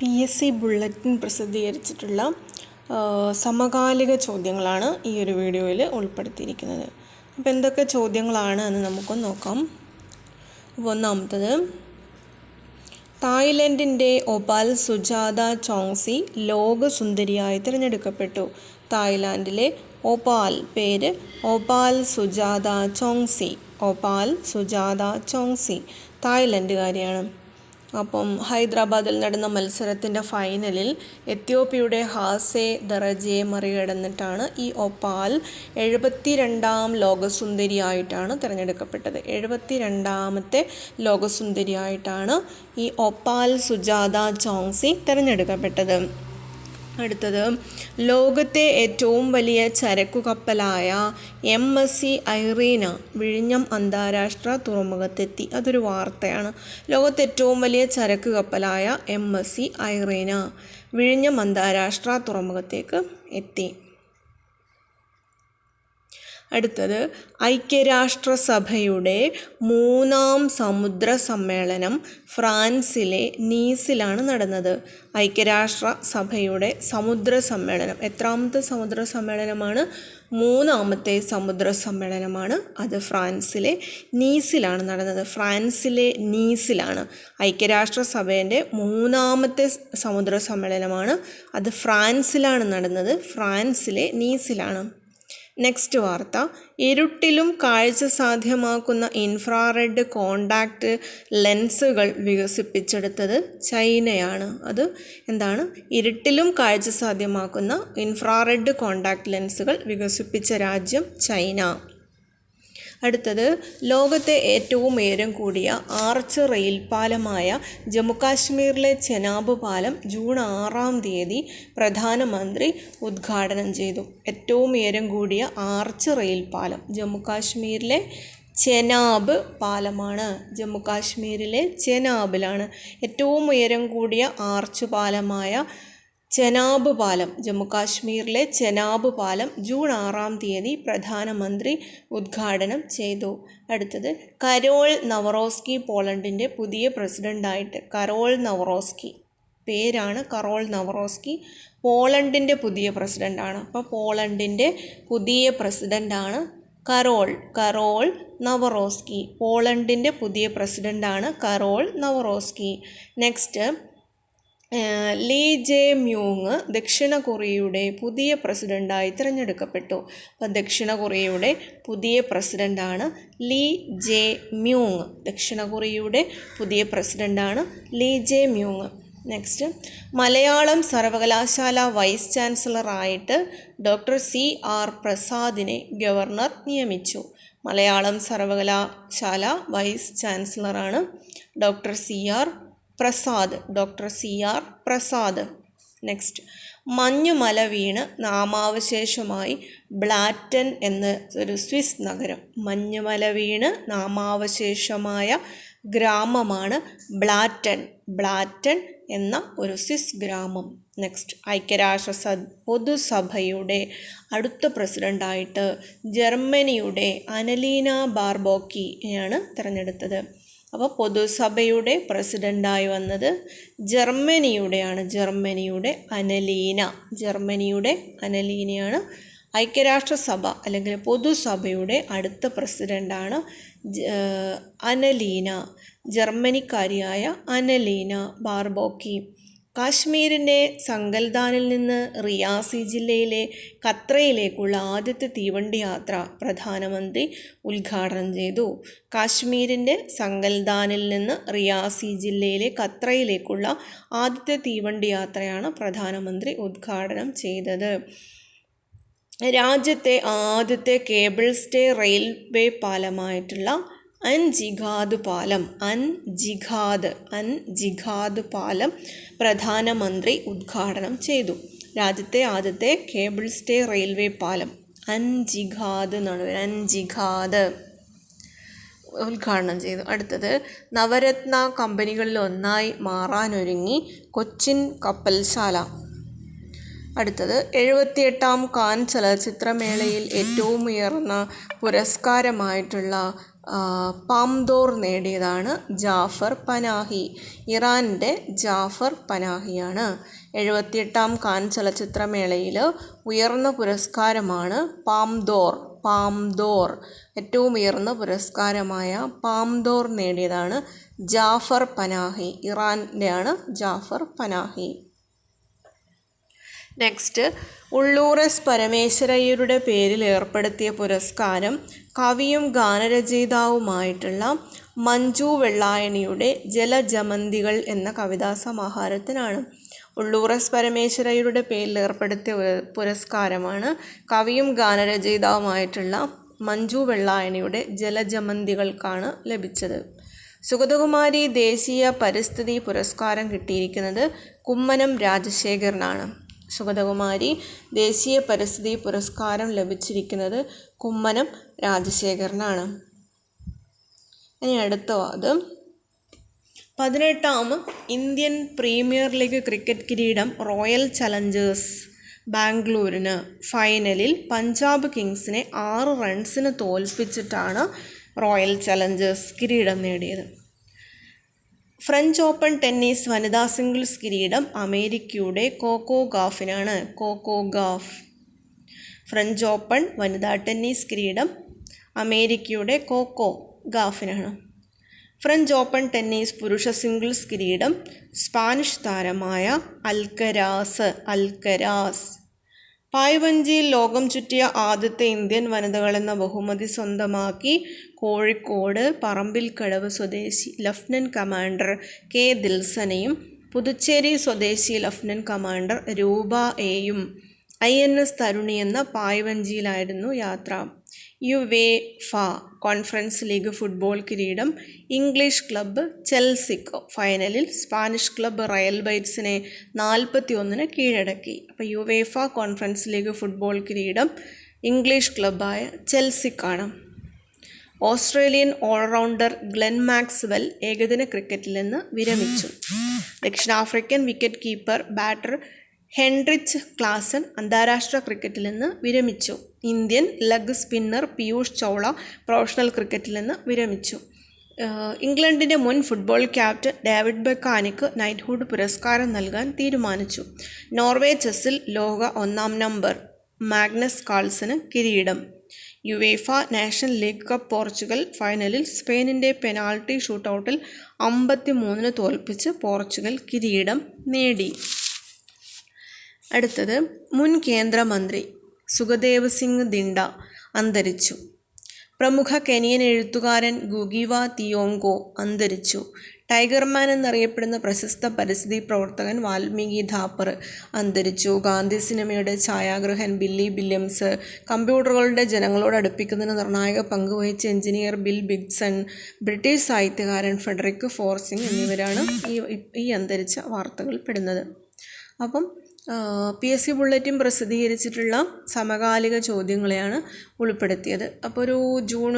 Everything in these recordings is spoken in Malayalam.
പി എസ് സി ബുള്ളറ്റിൻ പ്രസിദ്ധീകരിച്ചിട്ടുള്ള സമകാലിക ചോദ്യങ്ങളാണ് ഈ ഒരു വീഡിയോയിൽ ഉൾപ്പെടുത്തിയിരിക്കുന്നത്. അപ്പോൾ എന്തൊക്കെ ചോദ്യങ്ങളാണ് എന്ന് നമുക്കൊന്ന് നോക്കാം. അപ്പോൾ ഒന്നാമത്തത് തായ്ലൻഡിന്റെ ഒപാൽ സുജാത ചോങ്സി ലോകസുന്ദരിയായി തിരഞ്ഞെടുക്കപ്പെട്ടു. തായ്ലാൻഡിലെ ഒപാൽ പേര് Opal Suchata Chuangsri. Opal Suchata Chuangsri തായ്ലൻഡുകാരിയാണ്. അപ്പം ഹൈദരാബാദിൽ നടന്ന മത്സരത്തിന്റെ ഫൈനലിൽ എത്യോപ്യയുടെ ഹാസെ ദറജയെ മറികടന്നിട്ടാണ് ഈ ഒപ്പാൽ എഴുപത്തി രണ്ടാം ലോകസുന്ദരിയായിട്ടാണ് തിരഞ്ഞെടുക്കപ്പെട്ടത്. എഴുപത്തി രണ്ടാമത്തെ ലോകസുന്ദരിയായിട്ടാണ് ഈ ഒപ്പാൽ സുജാത ചോങ്സി തിരഞ്ഞെടുക്കപ്പെട്ടത്. അടുത്തത്. ലോകത്തെ ഏറ്റവും വലിയ ചരക്കു കപ്പലായ എം എസ് സി ഐറീന വിഴിഞ്ഞം അന്താരാഷ്ട്ര തുറമുഖത്തെത്തി. അതൊരു വാർത്തയാണ്. ലോകത്തെ ഏറ്റവും വലിയ ചരക്ക് കപ്പലായ എം എസ് സി ഐറീന വിഴിഞ്ഞം അന്താരാഷ്ട്ര തുറമുഖത്തേക്ക് എത്തി. അടുത്തത് ഐക്യരാഷ്ട്രസഭയുടെ മൂന്നാം സമുദ്ര സമ്മേളനം ഫ്രാൻസിലെ നീസിലാണ് നടന്നത്. ഐക്യരാഷ്ട്ര സഭയുടെ സമുദ്ര സമ്മേളനം എത്രാമത്തെ സമുദ്ര സമ്മേളനമാണ് മൂന്നാമത്തെ സമുദ്ര സമ്മേളനമാണ് അത് ഫ്രാൻസിലെ നീസിലാണ് നടന്നത്. ഫ്രാൻസിലെ നീസിലാണ് ഐക്യരാഷ്ട്രസഭേന്റെ മൂന്നാമത്തെ സമുദ്ര സമ്മേളനമാണ് അത് ഫ്രാൻസിലാണ് നടന്നത്. ഫ്രാൻസിലെ നീസിലാണ്. നെക്സ്റ്റ് വാർത്ത. ഇരുട്ടിലും കാഴ്ച സാധ്യമാക്കുന്ന ഇൻഫ്രാറെഡ് കോണ്ടാക്റ്റ് ലെൻസുകൾ വികസിപ്പിച്ചെടുത്തത് ചൈനയാണ്. അത് എന്താണ്? ഇരുട്ടിലും കാഴ്ച സാധ്യമാക്കുന്ന ഇൻഫ്രാറെഡ് കോണ്ടാക്ട് ലെൻസുകൾ വികസിപ്പിച്ച രാജ്യം ചൈന. അടുത്തത് ലോകത്തെ ഏറ്റവും ഉയരം കൂടിയ ആർച്ച് റെയിൽ പാലമായ ജമ്മുകാശ്മീരിലെ ചെനാബ് പാലം ജൂൺ ആറാം തീയതി പ്രധാനമന്ത്രി ഉദ്ഘാടനം ചെയ്തു. ഏറ്റവും ഉയരം കൂടിയ ആർച്ച് റെയിൽ പാലം ജമ്മുകാശ്മീരിലെ ചെനാബ് പാലമാണ്. ജമ്മുകാശ്മീരിലെ ചെനാബിലാണ് ഏറ്റവും ഉയരം കൂടിയ ആർച്ച് പാലമായ ചെനാബ് പാലം ജമ്മുകാശ്മീരിലെ ചെനാബ് പാലം ജൂൺ ആറാം തീയതി പ്രധാനമന്ത്രി ഉദ്ഘാടനം ചെയ്തു. അടുത്തത് കരോൾ നവറോസ്കി പോളണ്ടിന്റെ പുതിയ പ്രസിഡന്റായിട്ട് കരോൾ നവറോസ്കി. പേരാണ് കറോൾ നവറോസ്കി. പോളണ്ടിന്റെ പുതിയ പ്രസിഡന്റാണ് അപ്പോൾ പോളണ്ടിന്റെ പുതിയ പ്രസിഡന്റാണ് കരോൾ കരോൾ നവറോസ്കി. പോളണ്ടിന്റെ പുതിയ പ്രസിഡന്റാണ് Karol Nawrocki. Next Lee Jae Myung ദക്ഷിണ കൊറിയയുടെ പുതിയ പ്രസിഡന്റായി തിരഞ്ഞെടുക്കപ്പെട്ടു. അപ്പം ദക്ഷിണ കൊറിയയുടെ പുതിയ പ്രസിഡന്റാണ് ലീ ജെ മ്യൂങ്. ദക്ഷിണ കൊറിയയുടെ പുതിയ പ്രസിഡന്റാണ് Lee Jae Myung. Next Malayalam സർവകലാശാല വൈസ് ചാൻസലറായിട്ട് ഡോക്ടർ സി ആർ പ്രസാദിനെ ഗവർണർ നിയമിച്ചു. മലയാളം സർവകലാശാല vice ചാൻസലറാണ് doctor C R Prasad doctor C R Prasad. Next മഞ്ഞുമല വീണ് നാമാവശേഷമായി ബ്ലാറ്റൻ എന്ന ഒരു സ്വിസ് നഗരം. മഞ്ഞുമല വീണ് നാമാവശേഷമായ ഗ്രാമമാണ് ബ്ലാറ്റൻ. ബ്ലാറ്റൻ എന്ന ഒരു സ്വിസ് ഗ്രാമം. നെക്സ്റ്റ് ഐക്യരാഷ്ട്ര സ പൊതുസഭയുടെ അടുത്ത പ്രസിഡന്റായിട്ട് ജർമ്മനിയുടെ അനലീന ബാർബോക്കിയാണ് തിരഞ്ഞെടുത്തത്. അപ്പോൾ പൊതുസഭയുടെ പ്രസിഡന്റായി വന്നത് ജർമ്മനിയുടെയാണ് ജർമ്മനിയുടെ അനലീന. ജർമ്മനിയുടെ അനലീനയാണ് ഐക്യരാഷ്ട്രസഭ അല്ലെങ്കിൽ പൊതുസഭയുടെ അടുത്ത പ്രസിഡന്റാണ് അനലീന. ജർമ്മനിക്കാരിയായ അനലീന ബാർബോക്കി. കാശ്മീരിന്റെ സങ്കൽദാനിൽ നിന്ന് റിയാസി ജില്ലയിലെ ഖത്രയിലേക്കുള്ള ആദ്യത്തെ തീവണ്ടി യാത്ര പ്രധാനമന്ത്രി ഉദ്ഘാടനം ചെയ്തു. കാശ്മീരിന്റെ സങ്കൽദാനിൽ നിന്ന് റിയാസി ജില്ലയിലെ ഖത്രയിലേക്കുള്ള ആദ്യത്തെ തീവണ്ടി യാത്രയാണ് പ്രധാനമന്ത്രി ഉദ്ഘാടനം ചെയ്തത്. രാജ്യത്തെ ആദ്യത്തെ കേബിൾ സ്റ്റേ റെയിൽവേ പാലമായിട്ടുള്ള അൻ ജിഗാദ് പാലം അൻ ജിഗാദ് അൻ ജിഗാദ് പാലം പ്രധാനമന്ത്രി ഉദ്ഘാടനം ചെയ്തു. രാജ്യത്തെ ആദ്യത്തെ കേബിൾ സ്റ്റേ റെയിൽവേ പാലം അൻ ജിഗാദ് എന്നാണ് അൻ ജിഗാദ് ഉദ്ഘാടനം ചെയ്തു. അടുത്തത് നവരത്ന കമ്പനികളിൽ ഒന്നായി മാറാനൊരുങ്ങി കൊച്ചിൻ കപ്പൽശാല. അടുത്തത് എഴുപത്തിയെട്ടാം കാൻ ചലച്ചിത്രമേളയിൽ ഏറ്റവും ഉയർന്ന പുരസ്കാരമായിട്ടുള്ള പാംദോർ നേടിയതാണ് ജാഫർ പനാഹി. ഇറാന്റെ ജാഫർ പനാഹിയാണ്. എഴുപത്തിയെട്ടാം കാൻ ചലച്ചിത്രമേളയിൽ ഉയർന്ന പുരസ്കാരമാണ് പാംദോർ പാംദോർ ഏറ്റവും ഉയർന്ന പുരസ്കാരമായ പാംദോർ നേടിയതാണ് Jafar Panahi. ഇറാന്റെയാണ് Jafar Panahi. Next Ulloor S പരമേശ്വരയ്യരുടെ പേരിൽ ഏർപ്പെടുത്തിയ പുരസ്കാരം കവിയും ഗാനരചയിതാവുമായിട്ടുള്ള മഞ്ജു വെള്ളായണിയുടെ ജലജമന്തികൾ എന്ന കവിതാ സമാഹാരത്തിനാണ് ഉള്ളൂർ എസ് പരമേശ്വരയ്യരുടെ പേരിൽ ഏർപ്പെടുത്തിയ പുരസ്കാരമാണ് കവിയും ഗാനരചയിതാവുമായിട്ടുള്ള മഞ്ജു വെള്ളായണിയുടെ ജലജമന്തികൾക്കാണ് ലഭിച്ചത്. സുഗതകുമാരി ദേശീയ പരിസ്ഥിതി പുരസ്കാരം കിട്ടിയിരിക്കുന്നത് കുമ്മനം രാജശേഖരനാണ്. സുഗതകുമാരി ദേശീയ പരിസ്ഥിതി പുരസ്കാരം ലഭിച്ചിരിക്കുന്നത് കുമ്മനം രാജശേഖരനാണ്. ഇനി അടുത്ത വാദം പതിനെട്ടാം ഇന്ത്യൻ പ്രീമിയർ ലീഗ് ക്രിക്കറ്റ് കിരീടം റോയൽ ചലഞ്ചേഴ്സ് ബാംഗ്ലൂരിന് ഫൈനലിൽ പഞ്ചാബ് കിങ്സിനെ ആറ് റൺസിന് തോൽപ്പിച്ചിട്ടാണ് റോയൽ ചലഞ്ചേഴ്സ് കിരീടം നേടിയത്. ഫ്രഞ്ച് ഓപ്പൺ ടെന്നീസ് വനിതാ സിംഗിൾസ് കിരീടം അമേരിക്കയുടെ Coco ഗാഫിനാണ്. Coco Gauff. French open വനിതാ ടെന്നീസ് കിരീടം അമേരിക്കയുടെ കോക്കോ ഗാഫിനാണ്. ഫ്രഞ്ച് ഓപ്പൺ ടെന്നീസ് പുരുഷ സിംഗിൾസ് കിരീടം സ്പാനിഷ് താരമായ അൽക്കരാസ്. അൽക്കരാസ്. പായ്വഞ്ചിയിൽ ലോകം ചുറ്റിയ ആദ്യത്തെ ഇന്ത്യൻ വനിതകൾ എന്ന ബഹുമതി സ്വന്തമാക്കി കോഴിക്കോട് പറമ്പിൽ പറമ്പിൽക്കടവ് സ്വദേശി ലഫ്റ്റനന്റ് കമാൻഡർ കെ ദിൽസനയും പുതുച്ചേരി സ്വദേശി ലഫ്റ്റനന്റ് കമാൻഡർ രൂപ എയും ഐ എൻ എസ് തരുണി എന്ന പായ്വഞ്ചിയിലായിരുന്നു യാത്ര. യുവേഫ കോൺഫറൻസ് ലീഗ് ഫുട്ബോൾ കിരീടം ഇംഗ്ലീഷ് ക്ലബ്ബ് ചെൽസിക്ക് ഫൈനലിൽ സ്പാനിഷ് ക്ലബ്ബ് റയൽ ബൈറ്റ്സിനെ നാൽപ്പത്തി ഒന്നിന് കീഴടക്കി. അപ്പോൾ യുവേഫ കോൺഫറൻസ് ലീഗ് ഫുട്ബോൾ കിരീടം ഇംഗ്ലീഷ് ക്ലബ്ബായ ചെൽസിക്കാണ് ഓസ്ട്രേലിയൻ ഓൾറൗണ്ടർ ഗ്ലെൻ മാക്സ്വെൽ ഏകദിന ക്രിക്കറ്റിൽ നിന്ന് വിരമിച്ചു. ദക്ഷിണാഫ്രിക്കൻ wicket keeper batter Heinrich Klaasen അന്താരാഷ്ട്ര ക്രിക്കറ്റിൽ നിന്ന് വിരമിച്ചു. Indian leg spinner Piyush Chawla professional ക്രിക്കറ്റിൽ നിന്ന് വിരമിച്ചു. ഇംഗ്ലണ്ടിന്റെ മുൻ ഫുട്ബോൾ ക്യാപ്റ്റൻ ഡേവിഡ് ബെക്കാനിക്ക് നൈറ്റ്ഹുഡ് പുരസ്കാരം നൽകാൻ തീരുമാനിച്ചു. നോർവേ ചെസ്സിൽ ലോക ഒന്നാം നമ്പർ മാഗ്നസ് കാൾസന് കിരീടം. UEFA National League cup Portugal ഫൈനലിൽ സ്പെയിനിന്റെ പെനാൾട്ടി ഷൂട്ടൗട്ടിൽ അമ്പത്തി മൂന്നിന് തോൽപ്പിച്ച് പോർച്ചുഗൽ കിരീടം നേടി. അടുത്തത് മുൻ കേന്ദ്രമന്ത്രി സുഖദേവ് സിംഗ് ദിണ്ട അന്തരിച്ചു. പ്രമുഖ കെനിയൻ എഴുത്തുകാരൻ ഗുഗിവ തിയോങ്കോ അന്തരിച്ചു. ടൈഗർമാൻ എന്നറിയപ്പെടുന്ന പ്രശസ്ത പരിസ്ഥിതി പ്രവർത്തകൻ വാൽമീകി ധാപ്പർ അന്തരിച്ചു. ഗാന്ധി സിനിമയുടെ ഛായാഗ്രഹൻ ബില്ലി ബില്യംസ് കമ്പ്യൂട്ടറുകളുടെ ജനങ്ങളോട് അടുപ്പിക്കുന്നതിന് നിർണായക പങ്ക് വഹിച്ച എഞ്ചിനീയർ ബിൽ ബിഗ്സൺ ബ്രിട്ടീഷ് സാഹിത്യകാരൻ ഫെഡറിക് ഫോർസിംഗ് എന്നിവരാണ് ഈ ഈ അന്തരിച്ച വാർത്തകൾ പെടുന്നത് അപ്പം പി എസ് സി ബുള്ളറ്റിൻ പ്രസിദ്ധീകരിച്ചിട്ടുള്ള സമകാലിക ചോദ്യങ്ങളെയാണ് ഉൾപ്പെടുത്തിയത്. അപ്പോൾ ഒരു ജൂൺ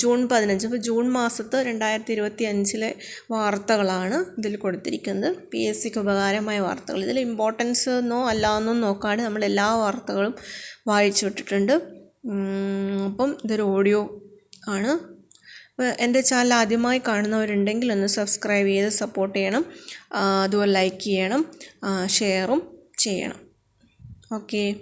ജൂൺ പതിനഞ്ച് അപ്പോൾ ജൂൺ മാസത്ത് രണ്ടായിരത്തി ഇരുപത്തി അഞ്ചിലെ വാർത്തകളാണ് ഇതിൽ കൊടുത്തിരിക്കുന്നത്. പി എസ് സിക്ക് ഉപകാരമായ വാർത്തകൾ. ഇതിൽ ഇമ്പോർട്ടൻസ് എന്നോ അല്ല എന്നോ നോക്കാണ്ട് നമ്മൾ എല്ലാ വാർത്തകളും വായിച്ചു വിട്ടിട്ടുണ്ട്. അപ്പം ഇതൊരു ഓഡിയോ ആണ്. എന്റെ ചാനൽ ആദ്യമായി കാണുന്നവരുണ്ടെങ്കിൽ ഒന്ന് സബ്സ്ക്രൈബ് ചെയ്ത് സപ്പോർട്ട് ചെയ്യണം. അതുപോലെ ലൈക്ക് ചെയ്യണം. ഷെയറും ചെയ്യണം. ഓക്കേ